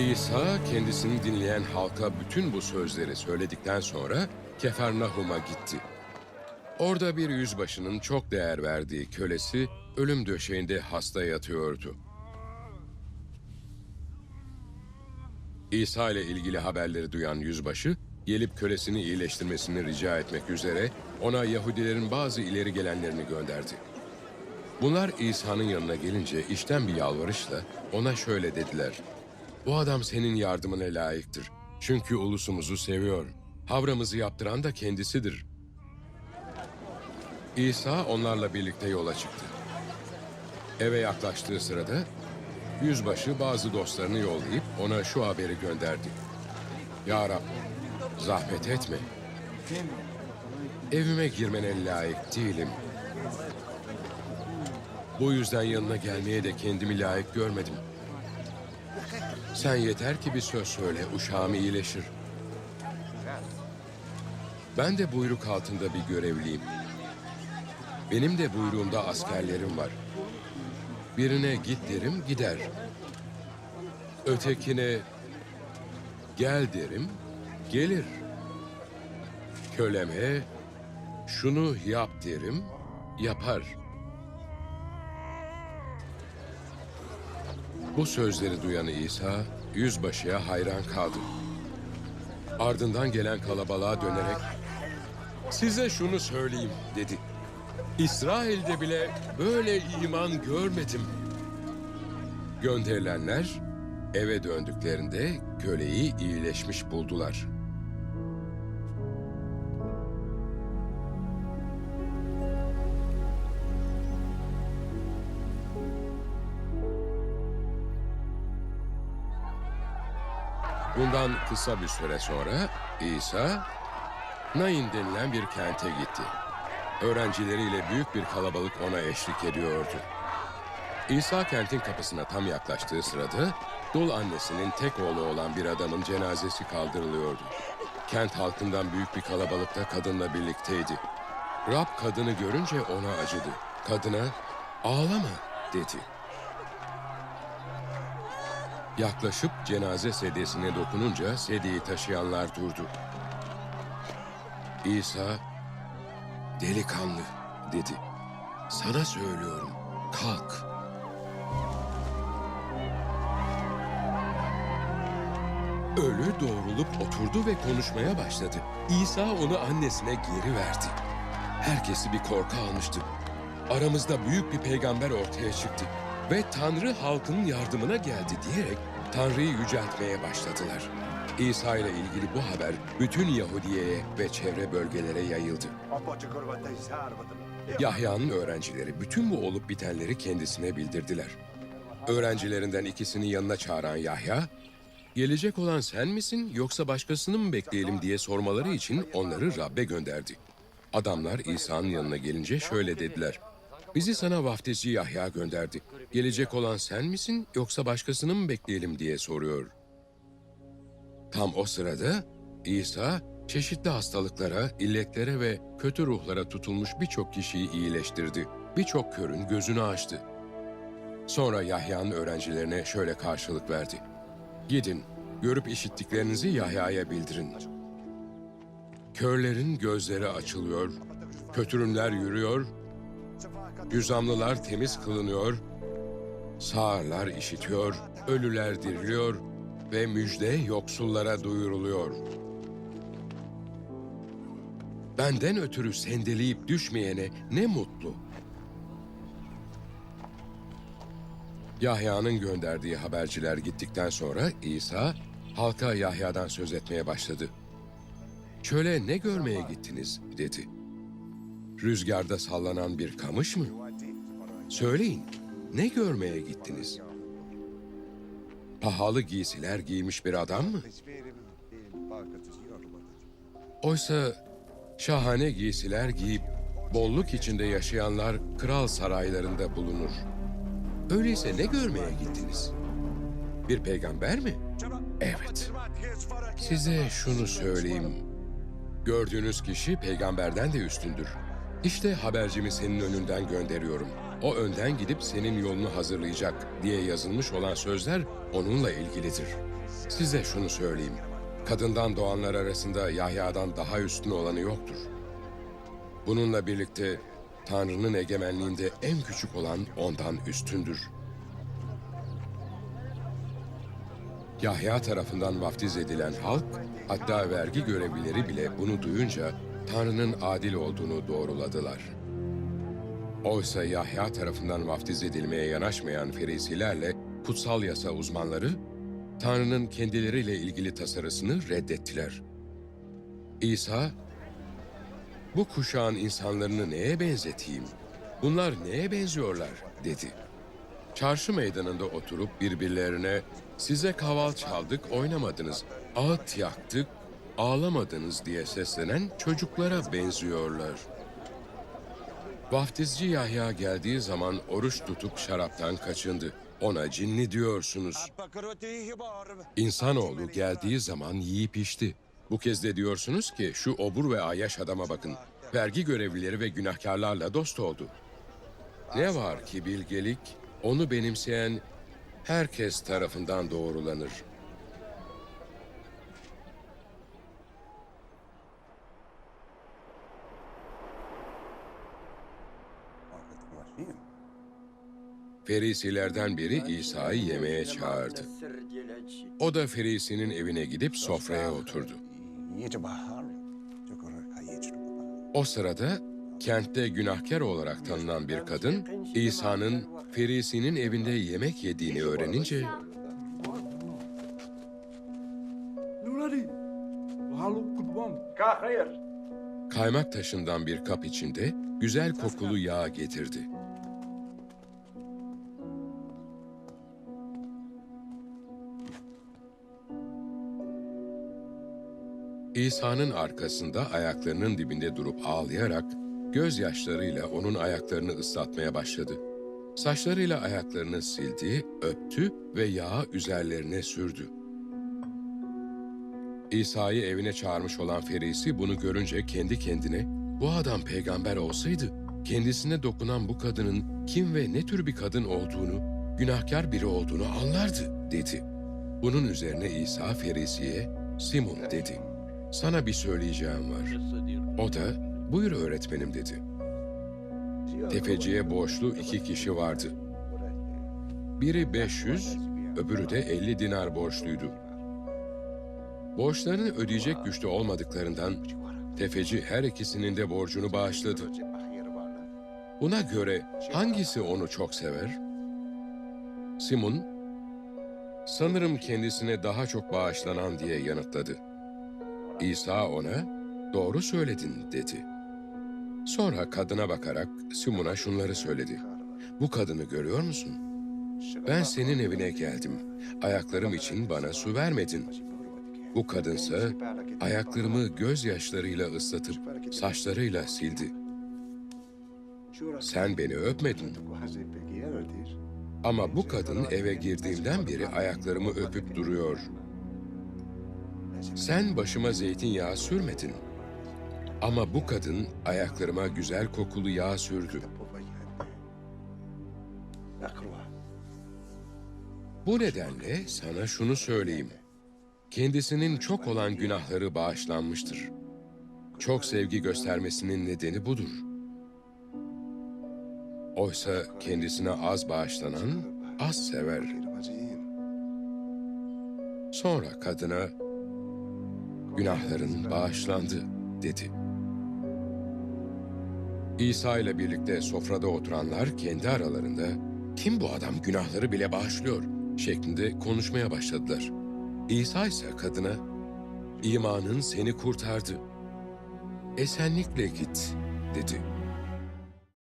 İsa kendisini dinleyen halka bütün bu sözleri söyledikten sonra Kefarnahum'a gitti. Orada bir yüzbaşının çok değer verdiği kölesi ölüm döşeğinde hasta yatıyordu. İsa ile ilgili haberleri duyan yüzbaşı, gelip kölesini iyileştirmesini rica etmek üzere ona Yahudilerin bazı ileri gelenlerini gönderdi. Bunlar İsa'nın yanına gelince işten bir yalvarışla ona şöyle dediler. Bu adam senin yardımına layıktır. Çünkü ulusumuzu seviyor. Havramızı yaptıran da kendisidir. İsa onlarla birlikte yola çıktı. Eve yaklaştığı sırada yüzbaşı bazı dostlarını yollayıp ona şu haberi gönderdi. Ya Rab, zahmet etme. Evime girmene layık değilim. Bu yüzden yanına gelmeye de kendimi layık görmedim. Sen yeter ki bir söz söyle, uşağım iyileşir. Ben de buyruk altında bir görevliyim. Benim de buyruğumda askerlerim var. Birine git derim, gider. Ötekine gel derim, gelir. Köleme şunu yap derim, yapar. Bu sözleri duyan İsa, yüzbaşıya hayran kaldı. Ardından gelen kalabalığa dönerek, ''Size şunu söyleyeyim.'' dedi. İsrail'de bile böyle iman görmedim. Gönderilenler eve döndüklerinde köleyi iyileşmiş buldular. Bundan kısa bir süre sonra İsa, Nain denilen bir kente gitti. Öğrencileriyle büyük bir kalabalık ona eşlik ediyordu. İsa kentin kapısına tam yaklaştığı sırada dul annesinin tek oğlu olan bir adamın cenazesi kaldırılıyordu. Kent halkından büyük bir kalabalık da kadınla birlikteydi. Rab kadını görünce ona acıdı. Kadına ağlama dedi. Yaklaşıp cenaze sedyesine dokununca sedyeyi taşıyanlar durdu. İsa Delikanlı dedi. Sana söylüyorum kalk. Ölü doğrulup oturdu ve konuşmaya başladı. İsa onu annesine geri verdi. Herkesi bir korku almıştı. Aramızda büyük bir peygamber ortaya çıktı ve Tanrı halkının yardımına geldi diyerek Tanrı'yı yüceltmeye başladılar. İsa ile ilgili bu haber bütün Yahudiye'ye ve çevre bölgelere yayıldı. Yahya'nın öğrencileri bütün bu olup bitenleri kendisine bildirdiler. Öğrencilerinden ikisini yanına çağıran Yahya, gelecek olan sen misin yoksa başkasını mı bekleyelim diye sormaları için onları Rab'be gönderdi. Adamlar İsa'nın yanına gelince şöyle dediler. Bizi sana vaftizci Yahya gönderdi. Gelecek olan sen misin yoksa başkasını mı bekleyelim diye soruyor. Tam o sırada İsa çeşitli hastalıklara, illetlere ve kötü ruhlara tutulmuş birçok kişiyi iyileştirdi. Birçok körün gözünü açtı. Sonra Yahya'nın öğrencilerine şöyle karşılık verdi. Gidin, görüp işittiklerinizi Yahya'ya bildirin. Körlerin gözleri açılıyor, kötürümler yürüyor, yüzamlılar temiz kılınıyor, sağırlar işitiyor, ölüler diriliyor ve müjde yoksullara duyuruluyor. Benden ötürü sendeleyip düşmeyene ne mutlu. Yahya'nın gönderdiği haberciler gittikten sonra İsa halka Yahya'dan söz etmeye başladı. Çöle ne görmeye gittiniz dedi. Rüzgarda sallanan bir kamış mı? Söyleyin, ne görmeye gittiniz? Pahalı giysiler giymiş bir adam mı? Oysa şahane giysiler giyip bolluk içinde yaşayanlar kral saraylarında bulunur. Öyleyse ne görmeye gittiniz? Bir peygamber mi? Evet. Size şunu söyleyeyim. Gördüğünüz kişi peygamberden de üstündür. İşte habercimi senin önünden gönderiyorum. O önden gidip senin yolunu hazırlayacak diye yazılmış olan sözler onunla ilgilidir. Size şunu söyleyeyim. Kadından doğanlar arasında Yahya'dan daha üstün olanı yoktur. Bununla birlikte Tanrı'nın egemenliğinde en küçük olan ondan üstündür. Yahya tarafından vaftiz edilen halk, hatta vergi görevlileri bile bunu duyunca Tanrı'nın adil olduğunu doğruladılar. Oysa Yahya tarafından vaftiz edilmeye yanaşmayan ferisilerle kutsal yasa uzmanları, Tanrı'nın kendileriyle ilgili tasarısını reddettiler. İsa, bu kuşağın insanlarını neye benzeteyim? Bunlar neye benziyorlar? dedi. Çarşı meydanında oturup birbirlerine size kaval çaldık oynamadınız, ağıt yaktık ağlamadınız diye seslenen çocuklara benziyorlar. Vaftizci Yahya geldiği zaman oruç tutup şaraptan kaçındı. Ona cinli diyorsunuz. İnsanoğlu geldiği zaman yiyip içti. Bu kez de diyorsunuz ki şu obur ve ayyaş adama bakın. Vergi görevlileri ve günahkarlarla dost oldu. Ne var ki bilgelik, onu benimseyen herkes tarafından doğrulanır. Ferisilerden biri İsa'yı yemeğe çağırdı. O da Ferisi'nin evine gidip sofraya oturdu. O sırada kentte günahkar olarak tanınan bir kadın İsa'nın Ferisi'nin evinde yemek yediğini öğrenince kaymak taşından bir kap içinde güzel kokulu yağ getirdi. İsa'nın arkasında ayaklarının dibinde durup ağlayarak gözyaşlarıyla onun ayaklarını ıslatmaya başladı. Saçlarıyla ayaklarını sildi, öptü ve yağı üzerlerine sürdü. İsa'yı evine çağırmış olan Ferisi bunu görünce kendi kendine bu adam peygamber olsaydı kendisine dokunan bu kadının kim ve ne tür bir kadın olduğunu, günahkar biri olduğunu anlardı dedi. Bunun üzerine İsa Ferisi'ye Simon dedi. Sana bir söyleyeceğim var. O da buyur öğretmenim dedi. Tefeciye borçlu iki kişi vardı. Biri 500, öbürü de 50 dinar borçluydu. Borçlarını ödeyecek güçte olmadıklarından tefeci her ikisinin de borcunu bağışladı. Buna göre hangisi onu çok sever? Simon, sanırım kendisine daha çok bağışlanan diye yanıtladı. İsa ona, doğru söyledin dedi. Sonra kadına bakarak Simon'a şunları söyledi. Bu kadını görüyor musun? Ben senin evine geldim. Ayaklarım için bana su vermedin. Bu kadınsa ayaklarımı gözyaşlarıyla ıslatıp saçlarıyla sildi. Sen beni öpmedin. Ama bu kadın eve girdiğimden beri ayaklarımı öpüp duruyor. Sen başıma zeytinyağı sürmedin. Ama bu kadın ayaklarıma güzel kokulu yağ sürdü. Bu nedenle sana şunu söyleyeyim. Kendisinin çok olan günahları bağışlanmıştır. Çok sevgi göstermesinin nedeni budur. Oysa kendisine az bağışlanan az sever. Sonra kadına günahların bağışlandı dedi. İsa ile birlikte sofrada oturanlar kendi aralarında kim bu adam günahları bile bağışlıyor şeklinde konuşmaya başladılar. İsa ise kadına imanın seni kurtardı. Esenlikle git dedi.